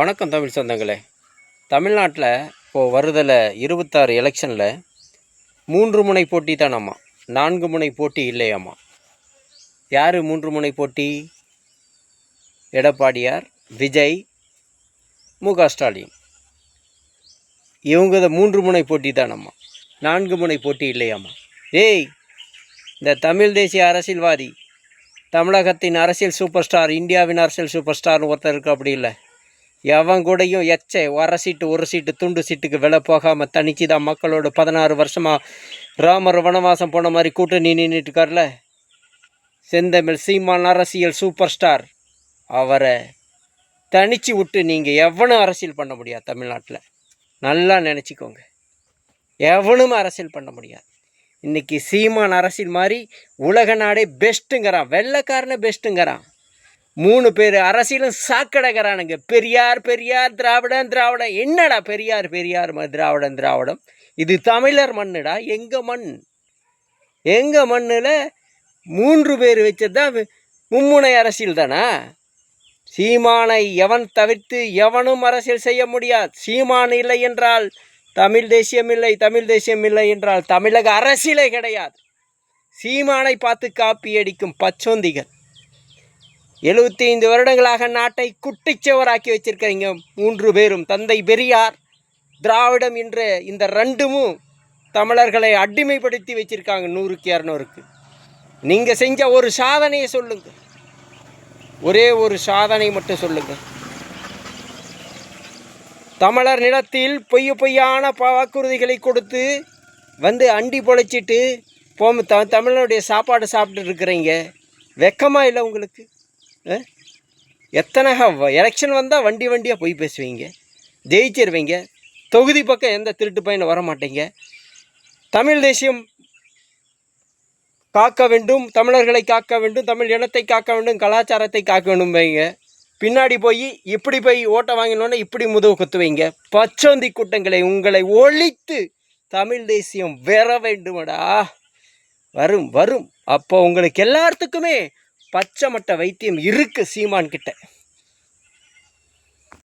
வணக்கம் தமிழ் சொந்தங்களே. தமிழ்நாட்டில் இப்போது வருதில் இருபத்தாறு எலெக்ஷனில் மூன்று முனை போட்டி தானம்மா? நான்கு முனை போட்டி இல்லையாம்மா? யார் மூன்று முனை போட்டி? எடப்பாடியார் விஜய் மு க ஸ்டாலின். இவங்க மூன்று முனை போட்டி தானம்மா? நான்கு முனை போட்டி இல்லையாம்மா? ஏய் இந்த தமிழ் தேசிய அரசியல்வாதி தமிழகத்தின் அரசியல் சூப்பர் ஸ்டார் இந்தியாவின் அரசியல் சூப்பர் ஸ்டார்னு ஒருத்தர் இருக்கு அப்படி இல்லை? எவன் கூடயும் எச்சை வர சீட்டு ஒரு சீட்டு துண்டு சீட்டுக்கு விலை போகாமல் தனிச்சு தான் மக்களோட பதினாறு வருஷமாக ராமர் வனவாசம் போன மாதிரி கூட்டணி நின்றுட்டு செந்தமிழ் சீமான் அரசியல் சூப்பர் ஸ்டார் அவரை தனிச்சு விட்டு நீங்கள் எவனும் அரசியல் பண்ண முடியாது தமிழ்நாட்டில். நல்லா நினச்சிக்கோங்க. எவனும் அரசியல் பண்ண முடியாது. இன்றைக்கி சீமான் அரசியல் மாதிரி உலக நாடே பெஸ்ட்டுங்கிறான் வெள்ளைக்காரனே பெஸ்ட்டுங்கிறான் மூணு பேர் அரசியலும் சாக்கடைக்கிறானுங்க பெரியார் பெரியார் திராவிடன் திராவிடம் என்னடா பெரியார் பெரியார் திராவிடம் திராவிடன் திராவிடம்? இது தமிழர் மண்ணுடா எங்கள் மண்? எங்கள் மண்ணில் மூன்று பேர் வச்சது தான் மும்முனை அரசியல் தானா? சீமானை எவன் தவிர்த்து எவனும் அரசியல் செய்ய முடியாது. சீமான் இல்லை என்றால் தமிழ் தேசியம் இல்லை தமிழ் தேசியம் இல்லை என்றால் தமிழக அரசியலே கிடையாது. சீமானை பார்த்து காப்பி அடிக்கும் பச்சோந்திகள். எழுபத்தி ஐந்து வருடங்களாக நாட்டை குட்டிச்சவராக்கி வச்சிருக்கிறீங்க மூன்று பேரும். தந்தை பெரியார் திராவிடம் என்ற இந்த ரெண்டுமும் தமிழர்களை அடிமைப்படுத்தி வச்சுருக்காங்க நூறுக்கு இரநூறுக்கு. நீங்கள் செஞ்ச ஒரு சாதனையை சொல்லுங்கள் ஒரே ஒரு சாதனை மட்டும் சொல்லுங்கள் தமிழர் நிலத்தில் பொய்ய பொய்யான வாக்குறுதிகளை கொடுத்து வந்து அண்டி பொழைச்சிட்டு போம் த தமிழனுடைய சாப்பாடு சாப்பிட்டு இருக்கிறீங்க. இல்லை உங்களுக்கு? எத்தனை எலெக்ஷன் வந்தால் வண்டி வண்டியாக போய் பேசுவீங்க? ஜெயிச்சிருவீங்க. தொகுதி பக்கம் எந்த திருட்டு பையனும் வர மாட்டீங்க. தமிழ் தேசியம் காக்க வேண்டும் தமிழர்களை காக்க வேண்டும் தமிழ் இனத்தை காக்க வேண்டும் கலாச்சாரத்தை காக்க வேண்டும் வைங்க. பின்னாடி போய் இப்படி போய் ஓட்டை வாங்கினோன்னே இப்படி முதுகு குத்துவீங்க. பச்சோந்தி கூட்டங்களை உங்களை ஒழித்து தமிழ் தேசியம் வர வேண்டுமடா. வரும் வரும். அப்போ உங்களுக்கு எல்லாத்துக்குமே பச்சை மட்டை வைத்தியம் இருக்கு சீமான் கிட்ட